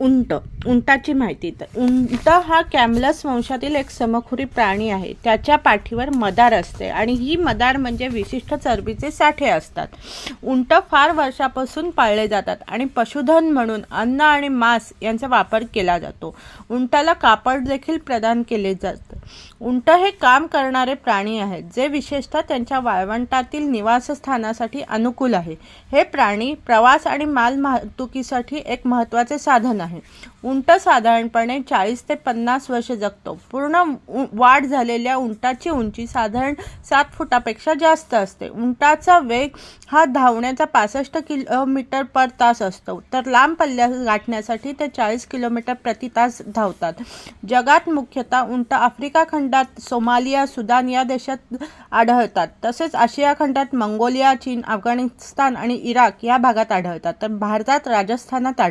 उंट उंटाची माहिती. तर उंट हा कॅमलस वंशातील एक समखुरी प्राणी आहे. त्याच्या पाठीवर मदार असते आणि ही मदार म्हणजे विशिष्ट चरबीचे साठे असतात. उंट फार वर्षापासून पाळले जातात आणि पशुधन म्हणून अन्न आणि मांस यांचा वापर केला जातो. उंटाला कापड देखील प्रदान केले जाते. उंट हे काम करणारे प्राणी आहेत जे विशेषतः त्यांच्या वाळवंटातील निवासस्थानासाठी अनुकूल आहे. हे प्राणी प्रवास आणि माल वाहतुकीसाठी एक महत्त्वाचे साधन आहे. उंट साधारणपणे चाळीस ते पन्नास वर्षे जगतो. पूर्ण उ- वाढ झालेल्या उंटाची उंची साधारण सात फुटापेक्षा जास्त असते. उंटाचा वेग हा धावण्याचा पासष्ट किलोमीटर पर तास असतो. तर लांब पल्ल्या गाठण्यासाठी ते चाळीस किलोमीटर प्रति तास धावतात. जगात मुख्यतः उंट आफ्रिका खंड खंडात सोमालिया सुदान या देशात आढळतात. तसेच आशिया खंडात मंगोलिया चीन अफगाणिस्तान आणि इराक या भागात आढळतात. तर भारतात राजस्थानात आढळ